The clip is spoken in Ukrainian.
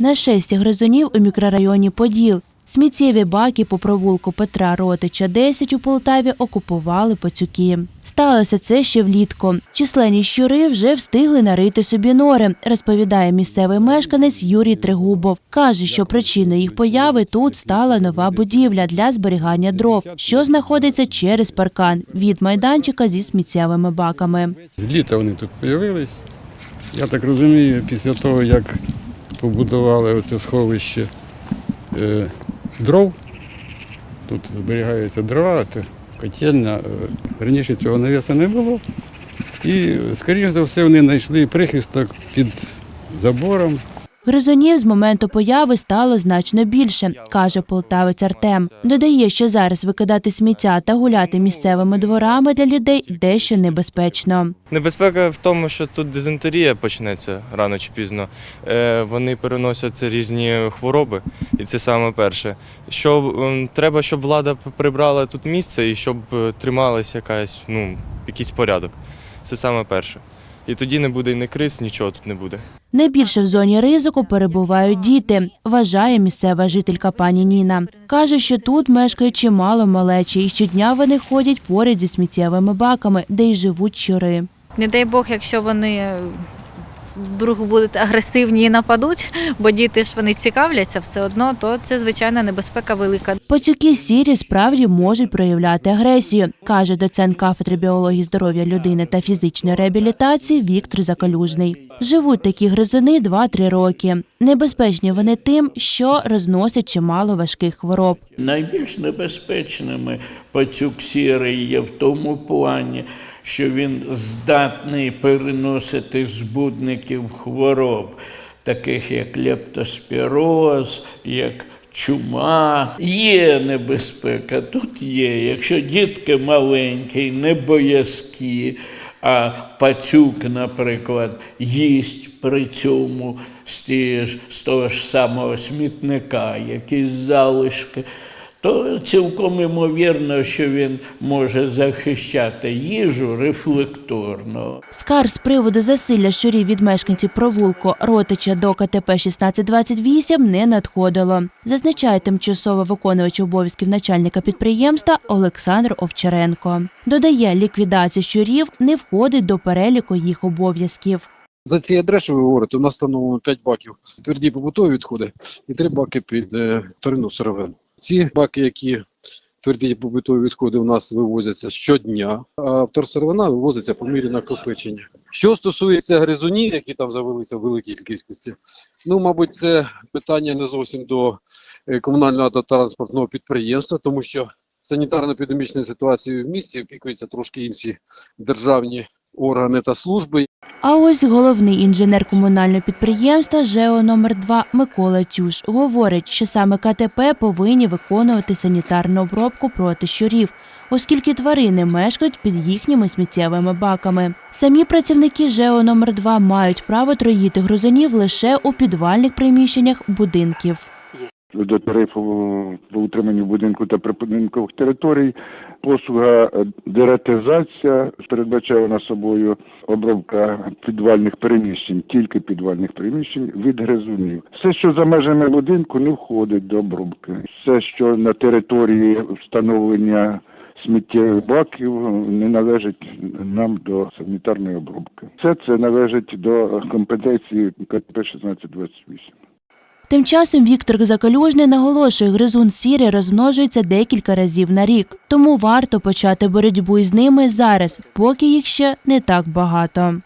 На шесті гризунів у мікрорайоні Поділ. Сміттєві баки по провулку Петра Ротича 10 у Полтаві окупували пацюки. Сталося це ще влітку. Численні щури вже встигли нарити собі нори, розповідає місцевий мешканець Юрій Тригубов. Каже, що причиною їх появи тут стала нова будівля для зберігання дров, що знаходиться через паркан від майданчика зі сміттєвими баками. З літа вони тут з'явились. Я так розумію, після того, як побудували оце сховище е, дров, тут зберігаються дрова, це котельня. Е, раніше цього навіса не було. І, скоріш за все, вони знайшли прихисток під забором. Гризунів з моменту появи стало значно більше, каже полтавець Артем. Додає, що зараз викидати сміття та гуляти місцевими дворами для людей дещо небезпечно. Небезпека в тому, що тут дизентерія почнеться рано чи пізно. Е, Вони переносять різні хвороби, і це саме перше. Що треба, щоб влада прибрала тут місце і щоб е, трималася якась, ну, якийсь порядок. Це саме перше. І тоді не буде і не криз, нічого тут не буде. Найбільше в зоні ризику перебувають діти, вважає місцева жителька пані Ніна. Каже, що тут мешкає чимало малечі, і щодня вони ходять поряд зі сміттєвими баками, де й живуть щури. Не дай Бог, якщо вони вдруг будуть агресивні і нападуть, бо діти ж вони цікавляться все одно, то це звичайно небезпека велика. Пацюки сірі справді можуть проявляти агресію, каже доцент кафедри біології здоров'я людини та фізичної реабілітації Віктор Закалюжний. Живуть такі гризуни 2-3 роки. Небезпечні вони тим, що розносять чимало важких хвороб. Найбільш небезпечними пацюк сірий є в тому плані, що він здатний переносити збудників хвороб, таких як лептоспіроз, як чума. Є небезпека, тут є. Якщо дітки маленькі, не боязкі, а пацюк, наприклад, їсть при цьому з, того ж самого смітника, якісь залишки, то цілком імовірно, що він може захищати їжу рефлекторно. Скар з приводу засилля щурів від мешканців провулку Ротича до КТП 1628 не надходило, зазначає тимчасово виконувач обов'язків начальника підприємства Олександр Овчаренко. Додає, ліквідація щурів не входить до переліку їх обов'язків. За цією адресою ви говорите, у нас встановлено 5 баків тверді побутові відходи і 3 баки під е, вторинну сировину. Ці баки, які тверді побутові відходи у нас вивозяться щодня, а вторсировина вивозиться по мірі накопичення. Що стосується гризунів, які там завелися в великій кількості, ну, мабуть, це питання не зовсім до е, комунального автотранспортного підприємства, тому що санітарно-епідемічною ситуацією в місті опікуються трошки інші державні органи та служби. А ось головний інженер комунального підприємства ЖЕО номер 2 Микола Тюш говорить, що саме КТП повинні виконувати санітарну обробку проти щурів, оскільки тварини мешкають під їхніми сміттєвими баками. Самі працівники ЖЕО номер 2 мають право троїти гризунів лише у підвальних приміщеннях будинків. До тарифу по утриманню будинку та припадинкових територій. Послуга е, дератизація передбачає вона собою обробка підвальних приміщень, тільки підвальних приміщень від гризунів. Все, що за межами будинку, не входить до обробки. Все, що на території встановлення сміттєвих баків, не належить нам до санітарної обробки. Все це належить до компетенції КТП 1628. Тим часом Віктор Закалюжний наголошує, гризун сірі розмножується декілька разів на рік, тому варто почати боротьбу із ними зараз, поки їх ще не так багато.